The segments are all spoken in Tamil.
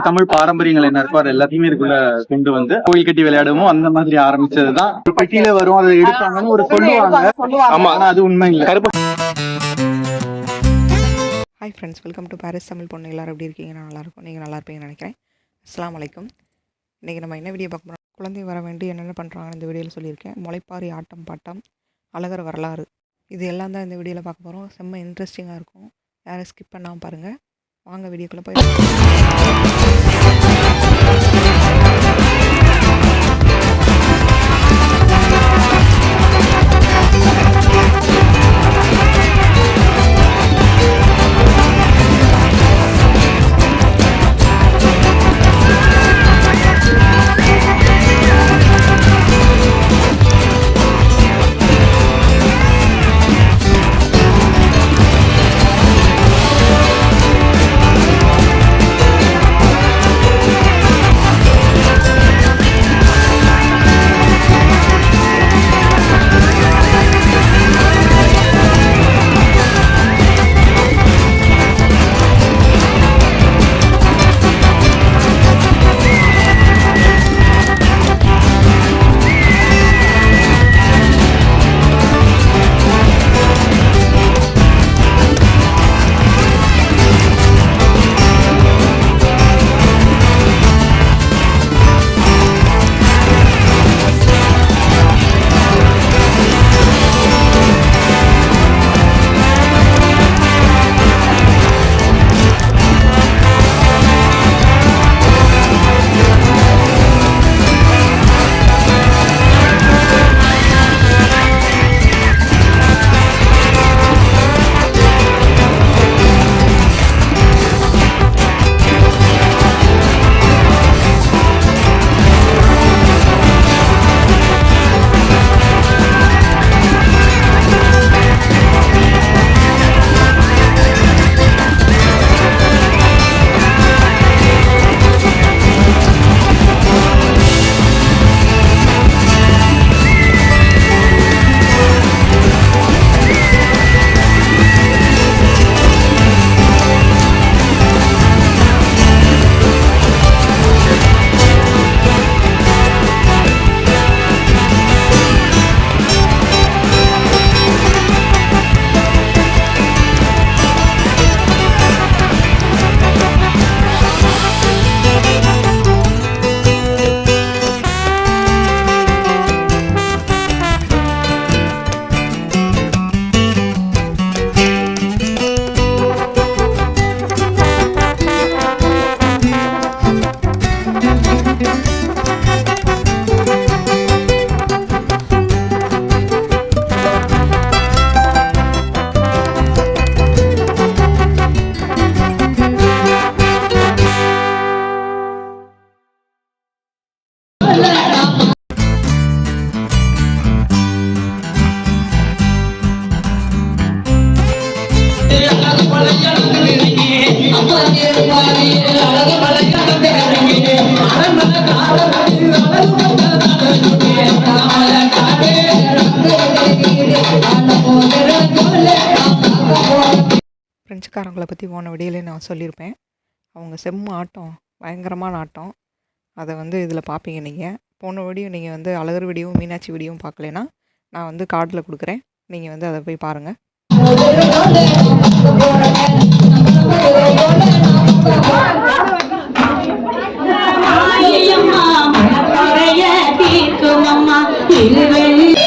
நம்மளுடைய தமிழ் பாரம்பரியங்கள் என்ன இருக்கோ அது எல்லாத்தையுமே இதுக்குள்ள கொண்டு வந்து கோயில் கட்டி விளையாடுவோம் அந்த மாதிரி ஆரம்பிச்சதுதான். ஒரு பெட்டியில வரும் அதை எடுப்பாங்கன்னு ஒரு சொல்லுவாங்க. ஆமா. ஆனா அது உண்மை இல்ல. கருப்பு. Hi friends welcome to Paris Tamil பொண்ணு. எல்லாரும் எப்படி இருக்கீங்க? நான் நல்லா இருக்கும். நீங்கள் நல்லா இருப்பீங்கன்னு நினைக்கிறேன். அஸ்ஸலாமு அலைக்கும். இன்றைக்கி நம்ம என்ன வீடியோ பார்க்க போகிறோம் குழந்தை வர வேண்டி என்னென்ன பண்ணுறாங்கன்னு இந்த வீடியோவில் சொல்லியிருக்கேன். முளைப்பாரி ஆட்டம் பாட்டம் அழகர் வரலாறு. இது எல்லாம் தான் இந்த வீடியோவில் பார்க்க போகிறோம் செம்ம இன்ட்ரெஸ்டிங்காக இருக்கும். யாரும் ஸ்கிப் பண்ணாமல் பாருங்கள் வாங்க வீடியோக்குள்ளே போய் ஃப்ரெஞ்சுக்காரங்களை பற்றி போன விடையிலே நான் சொல்லியிருப்பேன். அவங்க செம்ம ஆட்டம் பயங்கரமான ஆட்டம். அதை வந்து இதில் பார்ப்பீங்க நீங்கள் போன வீடியோ நீங்கள் வந்து அழகர் வீடியோவும் மீனாட்சி வீடியோவும் பார்க்கலனா நான் வந்து கார்டில் கொடுக்குறேன். நீங்கள் வந்து அதை போய் பாருங்கள் மாயம்மா மனக்குறைய தீர்க்குமம்மா திருவெள்ளி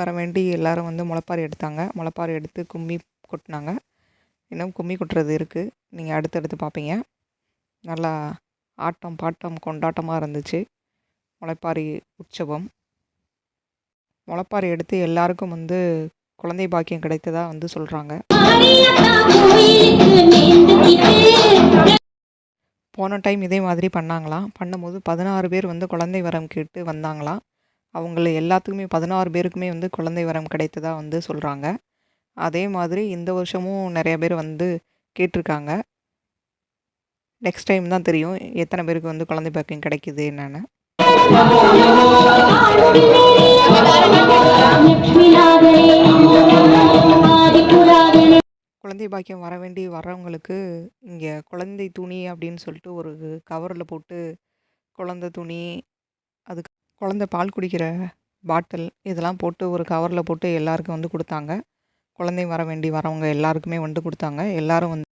வர வேண்டி எல்லாரும் வந்து முளைப்பாரி எடுத்தாங்க. முளைப்பாரி எடுத்து கும்மி கொட்டினாங்க. இன்னும் கும்மி கொட்டுறது இருக்குது நீங்கள் அடுத்தடுத்து பார்ப்பீங்க நல்லா ஆட்டம் பாட்டம் கொண்டாட்டமாக இருந்துச்சு. முளைப்பாரி உற்சவம். முளைப்பாரி எடுத்து எல்லாருக்கும் வந்து குழந்தை பாக்கியம் கிடைத்ததா வந்து சொல்கிறாங்க போன டைம் இதே மாதிரி பண்ணாங்களாம். பண்ணும்போது பதினாறு பேர் வந்து குழந்தை வரம் கேட்டு வந்தாங்களாம். அவங்கள எல்லாத்துக்குமே பதினாறு பேருக்குமே வந்து குழந்தை வரம் கிடைத்ததாக வந்து சொல்கிறாங்க அதே மாதிரி இந்த வருஷமும் நிறைய பேர் வந்து கேட்டிருக்காங்க. நெக்ஸ்ட் டைம் தான் தெரியும் எத்தனை பேருக்கு வந்து குழந்தை பாக்கியம் கிடைக்குது என்னென்னு. குழந்தை பாக்கியம் வர வேண்டி வரவங்களுக்கு இங்கே குழந்தை துணி அப்படின்னு சொல்லிட்டு ஒரு கவரில் போட்டு குழந்தை துணி அதுக்கு குழந்தை பால் குடிக்கிற பாட்டில் இதெல்லாம் போட்டு ஒரு கவரில் போட்டு எல்லாருக்கும் வந்து கொடுத்தாங்க. குழந்தை வர வேண்டி வரவங்க எல்லாருக்குமே வந்து கொடுத்தாங்க. எல்லாரும் வந்து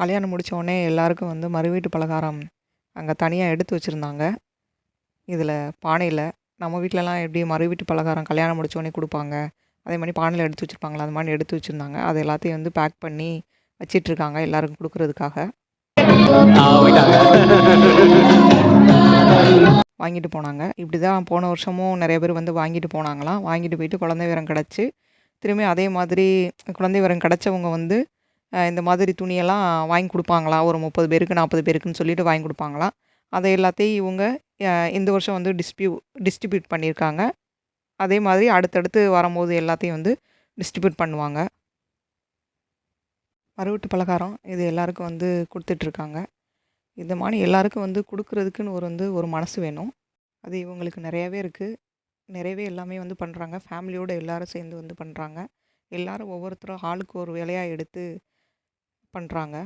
கல்யாணம் முடித்தோடனே எல்லாருக்கும் வந்து மறுவீட்டு பலகாரம் அங்கே தனியாக எடுத்து வச்சுருந்தாங்க. இதில் பானையில் நம்ம வீட்டிலலாம் எப்படி மறுவீட்டு பலகாரம் கல்யாணம் முடித்தோடனே கொடுப்பாங்க. அதே மாதிரி பானையில் எடுத்து வச்சுருப்பாங்களா? அது மாதிரி எடுத்து வச்சுருந்தாங்க. அது எல்லாத்தையும் வந்து பேக் பண்ணி வச்சிட்ருக்காங்க எல்லாருக்கும் கொடுக்கறதுக்காக. வாங்கிட்டு போனாங்க. இப்படி தான் போன வருஷமும் நிறைய பேர் வந்து வாங்கிட்டு போனாங்களாம். வாங்கிட்டு போயிட்டு குழந்தை விவரம் கிடச்சி திரும்பி அதே மாதிரி குழந்தை விவரம் கிடச்சவங்க வந்து இந்த மாதிரி துணியெல்லாம் வாங்கி கொடுப்பாங்களாம். ஒரு முப்பது பேருக்கு நாற்பது பேருக்குன்னு சொல்லிட்டு வாங்கி கொடுப்பாங்களாம். அதை எல்லாத்தையும் இவங்க இந்த வருஷம் வந்து டிஸ்பியூ டிஸ்ட்ரிபியூட் பண்ணியிருக்காங்க. அதே மாதிரி அடுத்தடுத்து வரும்போது எல்லாத்தையும் வந்து டிஸ்ட்ரிபியூட் பண்ணுவாங்க. மறுவீட்டு பலகாரம் இது எல்லாருக்கும் வந்து கொடுத்துட்ருக்காங்க. இந்த மாதிரி எல்லாருக்கும் வந்து கொடுக்குறதுக்குன்னு ஒரு வந்து ஒரு மனசு வேணும். அது இவங்களுக்கு நிறையாவே இருக்குது நிறையவே எல்லாமே வந்து பண்ணுறாங்க ஃபேமிலியோடு எல்லாரும் சேர்ந்து வந்து பண்ணுறாங்க எல்லாரும் ஒவ்வொருத்தரும் ஆளுக்கு ஒரு வேலையாக எடுத்து பண்ணுறாங்க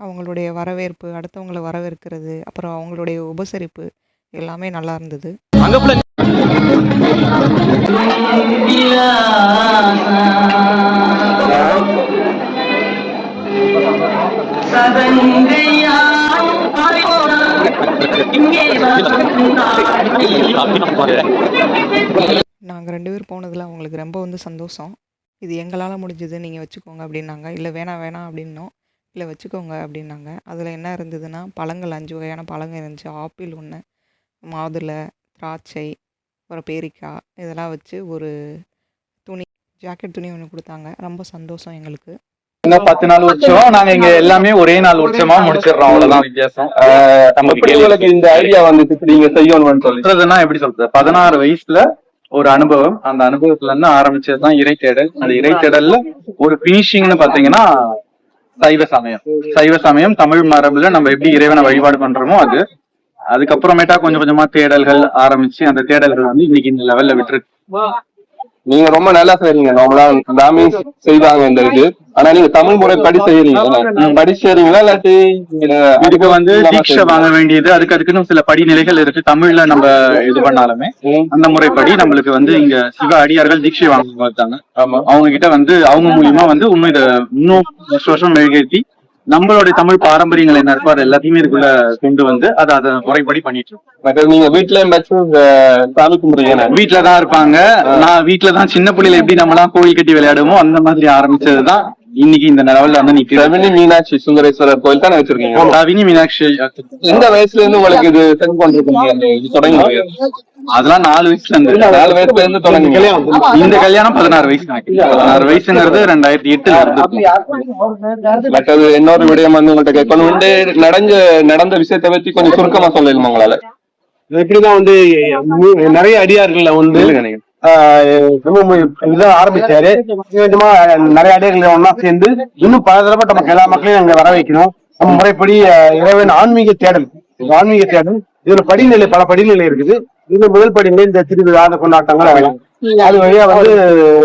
அவங்களுடைய வரவேற்பு அடுத்தவங்களை வரவேற்கிறது அப்புறம் அவங்களுடைய உபசரிப்பு எல்லாமே நல்லா இருந்தது. நாங்கள் ரெண்டு பேர் போனதில் அவங்களுக்கு ரொம்ப வந்து சந்தோஷம். இது எங்களால் முடிஞ்சது நீங்கள் வச்சுக்கோங்க அப்படின்னாங்க. இல்லை வேணாம் வேணாம் அப்படின்னோம். இல்லை வச்சுக்கோங்க அப்படின்னாங்க. அதில் என்ன இருந்ததுன்னா பழங்கள் அஞ்சு வகையான பழங்கள் இருந்துச்சு. ஆப்பிள் ஒன்று மாதுளை திராட்சை அப்புறம் பேரிக்காய். இதெல்லாம் வச்சு ஒரு துணி ஜாக்கெட் துணி ஒன்று கொடுத்தாங்க. ரொம்ப சந்தோஷம் எங்களுக்கு. இன்னும் பத்து நாள் உற்சவம். நாங்க இங்க எல்லாமே ஒரே நாள் உற்சவமா. முடிச்சிடுறோம். அவ்வளவுதான் வித்தியாசம். நம்ம உங்களுக்கு இந்த ஐடியா வந்துச்சு நீங்க செய்யணும்னு சொல்றதுன்னா எப்படி சொல்றது? பதினாறு வயசுல ஒரு அனுபவம். அந்த அனுபவத்துல இருந்து ஆரம்பிச்சதுதான் இறை தேடல். அந்த இறை தேடல்ல ஒரு பினிஷிங்னு பாத்தீங்கன்னா சைவ சமயம். சைவ சமயம் தமிழ் மரபுல நம்ம எப்படி இறைவனை வழிபாடு பண்றோமோ அது. அதுக்கப்புறமேட்டா கொஞ்சம் கொஞ்சமா தேடல்கள் ஆரம்பிச்சு அந்த தேடல்கள் வந்து இன்னைக்கு இந்த லெவல்ல விட்டுருக்கு நீங்க ரொம்ப நல்லா செய்றீங்க. நார்மலா பிராமி செய்வாங்க இந்த இது. ஆனா நீங்க தமிழ் முறைப்படி செய்யறீங்க நீங்க படி செய்றீங்களா? இல்லாட்டி இதுக்கு வந்து தீட்சை? வாங்க வேண்டியது. அதுக்கு அதுக்குன்னு சில படிநிலைகள் இருக்கு. தமிழ்ல நம்ம இது பண்ணாலுமே அந்த முறைப்படி நம்மளுக்கு வந்து இங்க சிவ அடியார்கள் தீட்சை வாங்க வந்தாங்க ஆமா. அவங்க கிட்ட வந்து அவங்க மூலியமா வந்து இன்னும் இத இன்னும் வருஷம் வருஷம் மெழுகேற்றி நம்மளுடைய தமிழ் பாரம்பரியங்கள் என்ன இருக்கோ அது எல்லாத்தையுமே இதுக்குள்ள கொண்டு வந்து அதை அதை முறைப்படி பண்ணிட்டு இருக்கோம். நீங்க வீட்டுல சாமி கும்பிடுறீங்க வீட்டுல தான் இருப்பாங்க. நான் வீட்டுல தான் சின்ன பிள்ளைல எப்படி நம்மலாம் கோயில் கட்டி விளையாடுமோ அந்த மாதிரி ஆரம்பிச்சதுதான். இன்னைக்கு இந்த லெவல்ல வந்து நிக்கிறேன் ரவினி மீனாட்சி சுந்தரேஸ்வரர் கோயில் தானே வச்சிருக்கீங்க? ரவினி மீனாட்சி எந்த வயசுல இருந்து உங்களுக்கு இது அந்த இது தொடங்கி அதெல்லாம் நாலு வயசுல இருந்து. நாலு வயசுல இருந்து தொடங்கி. இந்த கல்யாணம் பதினாறு வயசு. பதினாறு வயசுங்கிறது ரெண்டாயிரத்தி எட்டுல இருந்து. மற்றது இன்னொரு விடயம் வந்து உங்கள்ட்ட கேட்கணும். வந்து நடந்த நடந்த விஷயத்தை பத்தி கொஞ்சம் சுருக்கமா சொல்லலுமா உங்களால? இப்படிதான் வந்து நிறைய அடியார்கள்ல வந்து இதான் ஆரம்பிச்சாரு. விதமா நிறைய அடியார்கள் ஒண்ணா சேர்ந்து இன்னும் பல தரப்பட்ட மக்கள் எல்லா மக்களையும் அங்க வர வைக்கணும். நம்ம முறைப்படி இறைவன் ஆன்மீக தேடல். ஆன்மீக தேடல் இதுல படிநிலை பல படிநிலை இருக்குது. இது முதல் படிநிலை இந்த திருவிழா அந்த கொண்டாட்டங்கள் அதெல்லாம். அது வழியா வந்து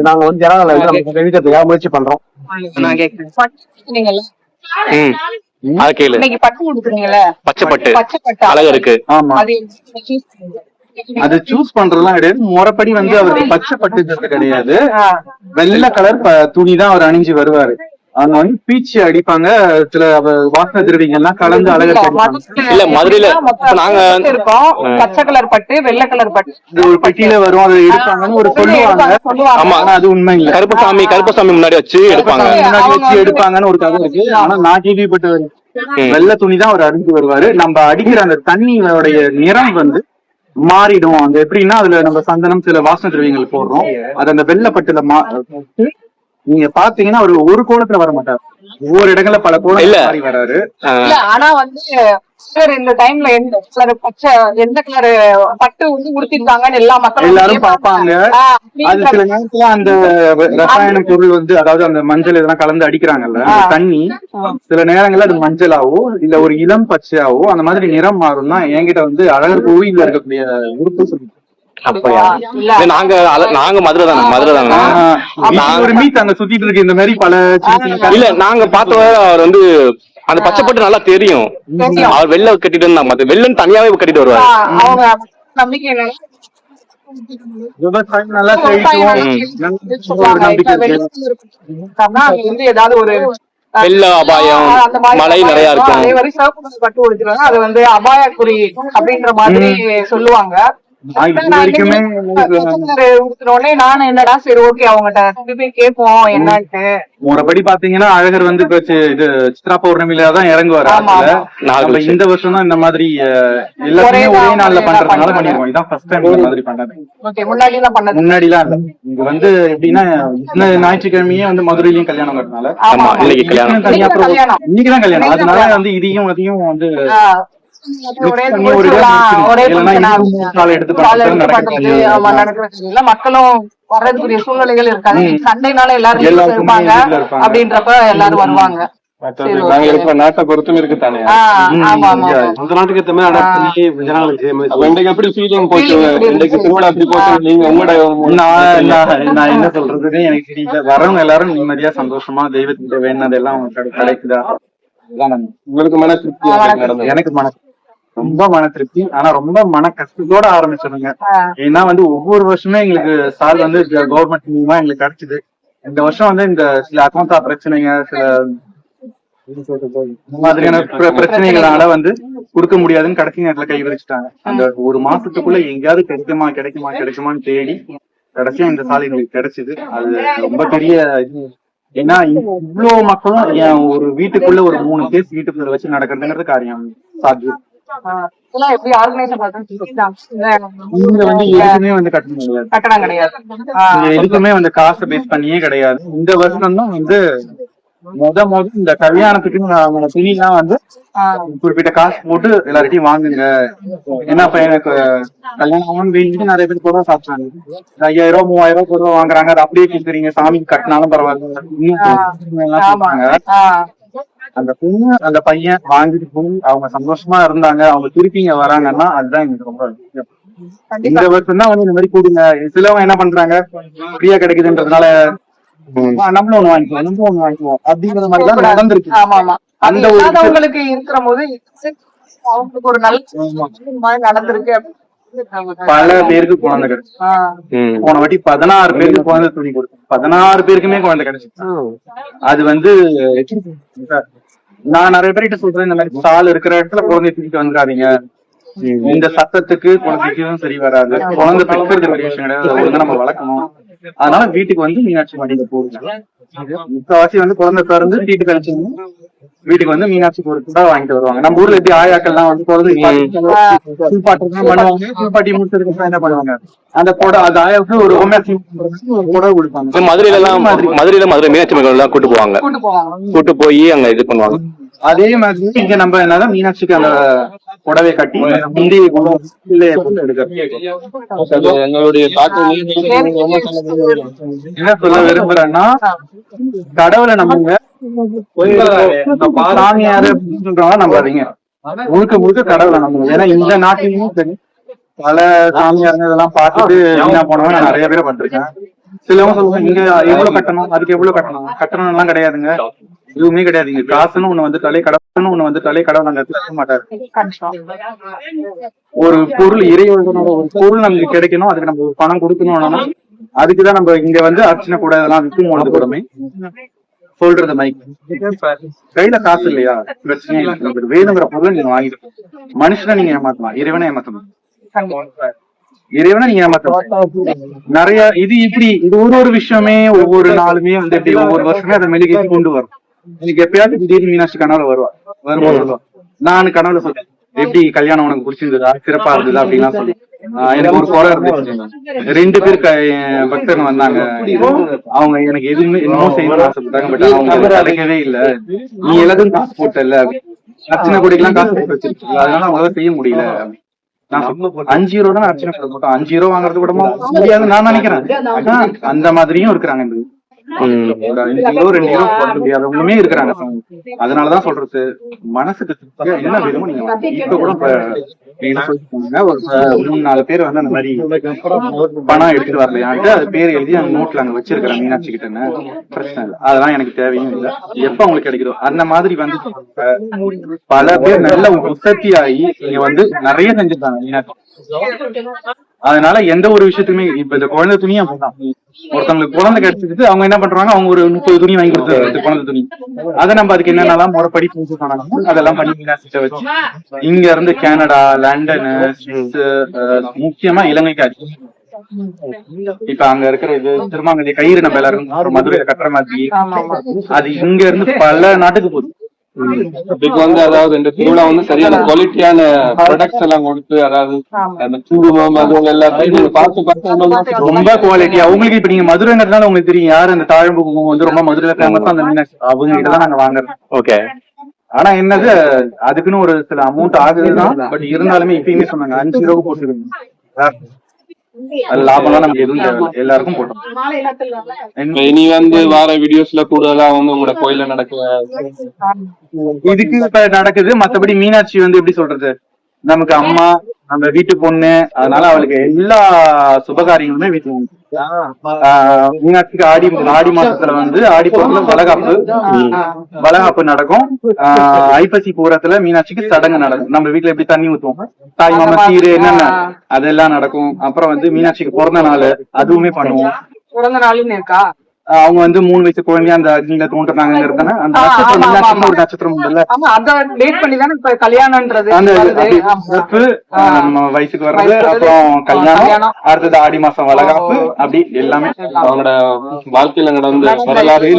நாங்க வந்து ஜனங்களை வந்து முயற்சி பண்றோம். இன்னைக்கு பட்டு பட்டு பச்சை பட்டு அழகு இருக்கு ஆமா அது சூஸ் பண்றதுலாம் கிடையாது. முறைப்படி வந்து அவருக்கு பச்சை கிடையாது. வெள்ளை கலர் துணி தான் அவர் அணிஞ்சு வருவாரு. அங்க வந்து பீச்சு அடிப்பாங்க. சில வாசனை திரவியங்கள் எல்லாம் கலந்து அடிப்பாங்க இல்ல, மதுரையில நாங்க- இருக்கும். பச்சை கலர் பட்டு வெள்ளை கலர் பட்டு. ஒரு பெட்டியில வரும். அதை எடுப்பாங்கன்னு ஒரு சொல்லுவாங்க. ஆமா. ஆனா அது உண்மை இல்ல. கருப்பசாமி கருப்பசாமி முன்னாடி வச்சு எடுப்பாங்க. முன்னாடி வச்சு எடுப்பாங்கன்னு ஒரு கதை இருக்கு. ஆனா நான் கேள்விப்பட்டு வரேன். வெள்ளை துணி தான் அவர் அடிச்சு வருவாரு. நம்ம அடிக்கிற அந்த தண்ணியோடைய நிறம் வந்து மாறிடும். அந்த எப்படின்னா அதுல நம்ம சந்தனம் சில வாசன திரவியங்கள் போடுறோம். அது அந்த வெள்ளப்பட்டுல மா நீங்க பாத்தீங்கன்னா அவர் ஒரு கோலத்துல வர மாட்டார். ஒவ்வொரு இடங்கள்ல பல கோலம். மாறி வராரு. ஆனா வந்து சார் இந்த டைம்ல எந்த கலர் பச்சை எந்த கலர் பட்டு வந்து உடுத்திருக்காங்கன்னு எல்லா மக்களும் எல்லாரும். பார்ப்பாங்க. அது சில நேரத்துல அந்த ரசாயன பொருள் வந்து அதாவது அந்த மஞ்சள் இதெல்லாம் கலந்து அடிக்கிறாங்கல்ல. தண்ணி சில நேரங்கள்ல அது மஞ்சளாவோ இல்ல ஒரு இளம் பச்சையாவோ அந்த மாதிரி நிறம் மாறும் தான் என்கிட்ட வந்து அழகர் கோவில்ல இருக்கக்கூடிய உறுப்பு சொல்லி நாங்க நாங்க மதுரை தானே மதுரை தானே ஒரு மீட் அங்க சுத்திட்டு இருக்கு இந்த மாதிரி பல. இல்ல நாங்க பார்த்த வரை அவர் வந்து அந்த பச்சைப்பட்டு நல்லா தெரியும். அவர் வெள்ளை கட்டிட்டு இருந்தா மத்த வெள்ளம் தனியாவே கட்டிட்டு வருவாரு. விவசாயம் நல்லா வந்து ஏதாவது ஒரு வெள்ள அபாயம் மாதிரி மழை நிறைய அதே இருக்கும் மாதிரி சிவப்பு பட்டு அது வந்து அபாயக்குறி அப்படின்ற மாதிரி சொல்லுவாங்க. நானும் என்னடா சரி ஓகே அவங்ககிட்ட திருப்பி கேட்போம் என்னன்ட்டு. முறைப்படி பாத்தீங்கன்னா அழகர் வந்து இது சித்ரா பௌர்ணமியில தான் இறங்குவாரு. இந்த வருஷம் தான் இந்த மாதிரி எல்லாத்தையுமே ஒரே ஒரே நாள் நாள்ல பண்றதுனால பண்ணிருக்கோம் இதான் ஃபர்ஸ்ட் டைம் இந்த மாதிரி பண்ணது ஓகே முன்னாடி எல்லாம் பண்ணது. முன்னாடிலாம் இல்ல. இங்க வந்து எப்படின்னா இந்த ஞாயிற்றுக்கிழமையே வந்து மதுரையிலயும் கல்யாணம் கட்டினால ஆமா இன்னைக்கு இன்னைக்கு கல்யாணம். இன்னைக்குதான் கல்யாணம். இன்னைக்கு அதனால. வந்து இதையும் அதையும் வந்து மக்களும் வர்றதுக்குரிய சூழ்நிலைகள் இருக்காது. சண்டைனால எல்லாரும் இருப்பாங்க. அப்படின்றப்ப எல்லாரும் வருவாங்க. நாங்க. இருக்கிற நாட்டை பொறுத்தும் ஆமா. அந்த நாட்டுக்கு ஏத்த மாதிரி அடாப்ட் பண்ணி ஜனங்களுக்கு எப்படி ஃபீலிங் போச்சு? Feeling எப்படி இன்றைக்கு இருந்துச்சு? திருவிழா எப்படி போச்சு? நீங்க உங்களோட நான் என்ன சொல்றதுன்னு எனக்கு தெரியல வரவங்க எல்லாரும் நிம்மதியா சந்தோஷமா தெய்வத்திட்ட வேணது எல்லாம் அவங்க கிடை- கிடைக்குதா? உங்களுக்கு மன திருப்தி. எனக்கு மன ரொம்ப மன திருப்தி. ஆனா ரொம்ப மன கஷ்டத்தோட ஆரம்பிச்சிருங்க. ஏன்னா வந்து ஒவ்வொரு வருஷமே எங்களுக்கு சால் வந்து கவர்மெண்ட் மூலமா எங்களுக்கு கிடைச்சது. இந்த வருஷம் வந்து இந்த சில அக்கௌண்டா பிரச்சனைங்க சில இந்த மாதிரியான பிர- பிரச்சனைகளால வந்து கொடுக்க முடியாதுன்னு கடைசி நேரத்துல கை விரிச்சிட்டாங்க. அந்த ஒரு மாசத்துக்குள்ள எங்கேயாவது கிடைக்குமா கிடைக்குமா கிடைக்குமான்னு தேடி கடைசியா இந்த சாலை எங்களுக்கு கிடைச்சது. அது ரொம்ப பெரிய இது. ஏன்னா இவ்வளவு மக்களும் ஒரு வீட்டுக்குள்ள ஒரு மூணு கேஸ் வீட்டுக்குள்ள வச்சு நடக்கிறதுங்கிறது காரியம். சாத்தியம் எப்படி வந்து வந்து கிடையாது. எதுக்குமே வந்து காசை பேஸ் பண்ணியே கிடையாது. இந்த வருஷம் தான் வந்து முத முத இந்த கல்யாணத்துக்கு துணிலாம் வந்து குறிப்பிட்ட காசு போட்டு எல்லார்ட்டையும் வாங்குங்க. ஏன்னா இப்ப எனக்கு கல்யாணம் வேண்டிட்டு நிறைய பேர் கூட சாப்பிட்டாங்க. ஐயாயிரம் ரூபாய் மூவாயிரம் ரூபாய் கூட வாங்குறாங்க. அது அப்படியே கேக்குறீங்க சாமி கட்டினாலும் பரவாயில்ல. அந்த பொண்ணு அந்த பையன் வாங்கிட்டு போய் அவங்க சந்தோஷமா இருந்தாங்க. அவங்க திருப்பி இங்க வராங்கன்னா அதுதான் எனக்கு ரொம்ப முக்கியம். இந்த வருஷம் தான் வந்து இந்த மாதிரி கூடுங்க சிலவங்க என்ன பண்றாங்க? ஃப்ரீயா கிடைக்குதுன்றதுனால நம்மளும் ஒண்ணு வாங்கிக்குவோம் நம்மளும் ஒண்ணு வாங்கிக்குவோம். அப்படிங்கிற மாதிரி தான் நடந்திருக்கு. ஆமா ஆமா. அந்த ஒரு இல்லாதவங்களுக்கு இருக்கிற போது அவங்களுக்கு ஒரு நல்ல மாதிரி நடந்திருக்கு பல பேருக்கு குழந்தை கிடைச்சு. ஆ, ம். போன வாட்டி பதினாறு பேருக்கு குழந்தை துணி கொடுத்தோம். பதினாறு பேருக்குமே குழந்தை கிடைச்சிச்சு. அது வந்து நான் நிறைய பேர்கிட்ட சொல்றேன் இந்த மாதிரி சால் இருக்கிற இடத்துல குழந்தை தூக்கிட்டு வந்துடாதீங்க. இந்த சத்தத்துக்கு குழந்தைக்கும் சரி வராது. குழந்தை பெற்றது பெரிய விஷயம் கிடையாது. நம்ம வளர்க்கணும். அதனால வீட்டுக்கு வந்து மீனாட்சி மடியில போடுங்க முக்காவாசி வந்து குழந்தை பிறந்து வீட்டுக்கு அனுப்பிச்சு வீட்டுக்கு வந்து மீனாட்சி பொருட்கள் தான் வாங்கிட்டு வருவாங்க. நம்ம ஊர்ல எப்படி ஆயாக்கள்லாம் வந்து குழந்தை பண்ணுவாங்க. குளிப்பாட்டி முடிச்சதுக்கு அப்புறம் என்ன பண்ணுவாங்க? அந்த புடவை அந்த ஆயாவுக்கு ஒரு புடவை கொடுப்பாங்க. மதுரையில எல்லாம் மதுரையில மதுரை மீனாட்சி அம்மன் எல்லாம் கூட்டு போவாங்க. கூட்டு போவாங்க. கூட்டு போய் அங்க இது பண்ணுவாங்க. அதே மாதிரி இங்க நம்ம என்னதான் மீனாட்சிக்கு அந்த புடவை கட்டி எடுக்கிறது எங்களுடைய என்ன சொல்ல விரும்புறேன்னா கடவுளை நம்புங்க. சாமியாரு நம்பாதீங்க. முழுக்க முழுக்க கடவுளை நம்புங்க. ஏன்னா இந்த நாட்டிலையும் சரி பல சாமியாருங்க இதெல்லாம் பார்த்துட்டு வீணா போனவங்க நான் நிறைய பேரை பார்த்திருக்கேன். சிலவங்க சொல்லுவாங்க இங்க எவ்வளவு கட்டணும் அதுக்கு எவ்வளவு கட்டணும்? கட்டணம் எல்லாம் கிடையாதுங்க. எதுவுமே கிடையாது. இங்க காசுன்னு ஒண்ணு வந்து தலை கடவுள்னு ஒண்ணு வந்து தலை கடவுள் அங்க இருக்க மாட்டாரு. ஒரு பொருள் இறைவனோட ஒரு பொருள் நமக்கு கிடைக்கணும். அதுக்கு நம்ம பணம் கொடுக்கணும்னா அதுக்குதான் நம்ம இங்க வந்து அர்ச்சனை கூட இதெல்லாம் விற்கும் பொழுது கூடமே. சொல்றது மைக். கையில காசு இல்லையா? பிரச்சனை இல்லை. வேணுங்கிற பொருளை நீங்க வாங்கிட்டு மனுஷனை நீங்க ஏமாத்தலாம் இறைவனை ஏமாத்தலாம் இறைவனை நீங்க ஏமாத்தலாம் நிறைய இது இப்படி இது ஒரு ஒரு விஷயமே ஒவ்வொரு நாளுமே வந்து இப்படி ஒவ்வொரு வருஷமே அதை மெழுகேற்றி கொண்டு வரும். எனக்கு எப்பயாவது திடீர்னு மீனாட்சி கனவுல வருவா. வரும்போது சொல்லுவா. நான் கனவுல சொல்றேன் எப்படி கல்யாணம் உனக்கு பிடிச்சிருந்ததா? சிறப்பா இருந்ததா? அப்படின்லாம் ஆஹ் எனக்கு ஒரு குறை இருந்துச்சு. ரெண்டு பேர் பக்தங்க வந்தாங்க. அவங்க எனக்கு எதுவுமே என்னமோ செய்யணும்னு ஆசைப்பட்டாங்க பட் அவங்க கிடைக்கவே இல்ல. நீ எல்லாத்தையும் காசு போட்டல. அர்ச்சனை கொடிக்கெல்லாம் காசு போட்டு வச்சிருக்கீங்க அதனால அவங்களால செய்ய முடியல. அஞ்சு ரூபா தான் அர்ச்சனை போட்டோம். அஞ்சு ரூபா வாங்குறது கூட முடியாதுன்னு நான் நினைக்கிறேன். அந்த மாதிரியும் இருக்கிறாங்க ரெண்டு கிலோ போட முடியாதவங்களுமே இருக்கிறாங்க. அதனாலதான் சொல்றது மனசுக்கு என்ன வேணுமோ நீங்க இப்ப கூட மூணு நாலு பேர் வந்து அந்த மாதிரி பணம் எடுத்துட்டு வரலையான்ட்டு அது பேர் எழுதி அந்த நோட்ல அங்க வச்சிருக்கிறேன் மீனாட்சி கிட்டன்னு. பிரச்சனை இல்லை. அதெல்லாம் எனக்கு தேவையும் இல்லை. எப்ப உங்களுக்கு கிடைக்குதோ அந்த மாதிரி வந்து பல பேர் நல்ல உற்பத்தி ஆகி இங்க வந்து நிறைய செஞ்சிருக்காங்க மீனாட்சி. அதனால எந்த ஒரு விஷயத்துக்குமே இப்ப இந்த குழந்தை துணி அப்படிதான். ஒருத்தவங்களுக்கு குழந்தை கிடைச்சிட்டு அவங்க என்ன பண்றாங்க? அவங்க ஒரு முப்பது துணி வாங்கி கொடுத்துருக்காங்க குழந்தை துணி. அதை நம்ம அதுக்கு என்னென்னலாம் முறைப்படி பண்ணணும் அதெல்லாம் பண்ணி வச்சு இங்க இருந்து கனடா லண்டன் முக்கியமா இலங்கைக்கு ஆச்சு இப்ப அங்க இருக்கிற இது திருமாங்கல்ய கயிறு நம்ம எல்லாரும் மதுரையில கட்டுற மாதிரி. அது இங்க இருந்து பல நாட்டுக்கு போகுது. இதுக்கு வந்து அதாவது இந்த திருவிழா வந்து சரியான குவாலிட்டியான ப்ராடக்ட்ஸ் எல்லாம் கொடுத்து அதாவது அந்த குங்குமம் அது எல்லாத்தையும் பார்த்து பார்த்து ரொம்ப குவாலிட்டியா உங்களுக்கு இப்ப நீங்க மதுரைங்கிறதுனால உங்களுக்கு தெரியும் யாரு அந்த தாழம்பு குங்குமம் வந்து ரொம்ப மதுரையில ஃபேமஸ் அந்த மீனாட்சி அவங்க கிட்ட தான் நாங்க வாங்குறோம் ஓகே ஆனா என்னது அதுக்குன்னு ஒரு சில அமௌண்ட் ஆகுதுதான். பட் இருந்தாலுமே இப்பயுமே சொன்னாங்க அஞ்சு ரூபா போட்டுருங்க அது லாபம்லாம் நமக்கு எதுவும் எல்லாருக்கும் போட்டோம். இப்ப இனி வந்து வார வீடியோஸ்ல கூடுதலா வந்து உங்களோட கோயில்ல நடக்கிற இதுக்கு இப்ப நடக்குது. மத்தபடி மீனாட்சி வந்து எப்படி சொல்றது? நமக்கு அம்மா நம்ம வீட்டு பொண்ணு அதனால அவளுக்கு எல்லா சுபகாரியங்களுமே வீட்டுல மீனாட்சிக்கு ஆடி ஆடி மாசத்துல வந்து ஆடி பொருள்ல வளகாப்பு வளகாப்பு நடக்கும். ஆஹ் ஐப்பசி பூரத்துல மீனாட்சிக்கு சடங்கு நடக்கும். நம்ம வீட்டுல எப்படி தண்ணி ஊத்துவோம்? தாய் மாமா சீரு என்னென்ன? அதெல்லாம் நடக்கும். அப்புறம் வந்து மீனாட்சிக்கு பிறந்த நாள் அதுவுமே பண்ணுவோம். பிறந்த நாளுன்னு இருக்கா? அவங்க வந்து மூணு வயசு குழந்தையா அந்த அக்னியில தோன்றுனாங்கிறதுனா அந்த நட்சத்திரம். ஒரு நட்சத்திரம் உண்டுல்ல ஆமா அத டேட் பண்ணி தானே இப்ப கல்யாணம்ன்றது அந்த. நம்ம வயசுக்கு வர்றது அப்புறம் கல்யாணம். அடுத்தது ஆடி மாசம் வளகாப்பு அப்படி எல்லாமே. அவங்களோட வாழ்க்கையில நடந்த வரலாறு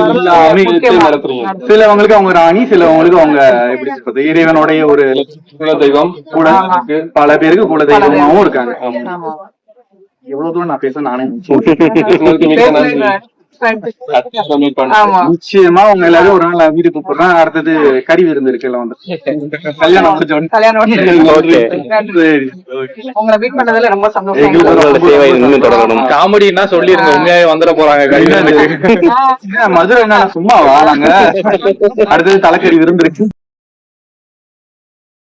சிலவங்களுக்கு அவங்க ராணி சிலவங்களுக்கு அவங்க எப்படி சொல்றது இறைவனுடைய ஒரு குல தெய்வம் கூட பல பேருக்கு குல தெய்வமாவும் இருக்காங்க. எவ்வளவு தூரம் நான் பேச நானே நிச்சயமா உங்க எல்லாரும் ஒரு நாள் வீடு கூப்பிடுறேன். அடுத்தது கறி விருந்து இருக்குல்ல வந்து. கல்யாணம் முடிஞ்ச உடனே. கல்யாணம். உங்களை மீட் பண்ணதுல ரொம்ப சந்தோஷம். எங்களுக்கு உங்களோட சேவை இன்னும் தொடரணும். காமெடினா சொல்லிருங்க. உண்மையாவே வந்துட போறாங்க மதுரை என்ன சும்மா வாழாங்க அடுத்தது தலைக்கறி விருந்து இருக்கு.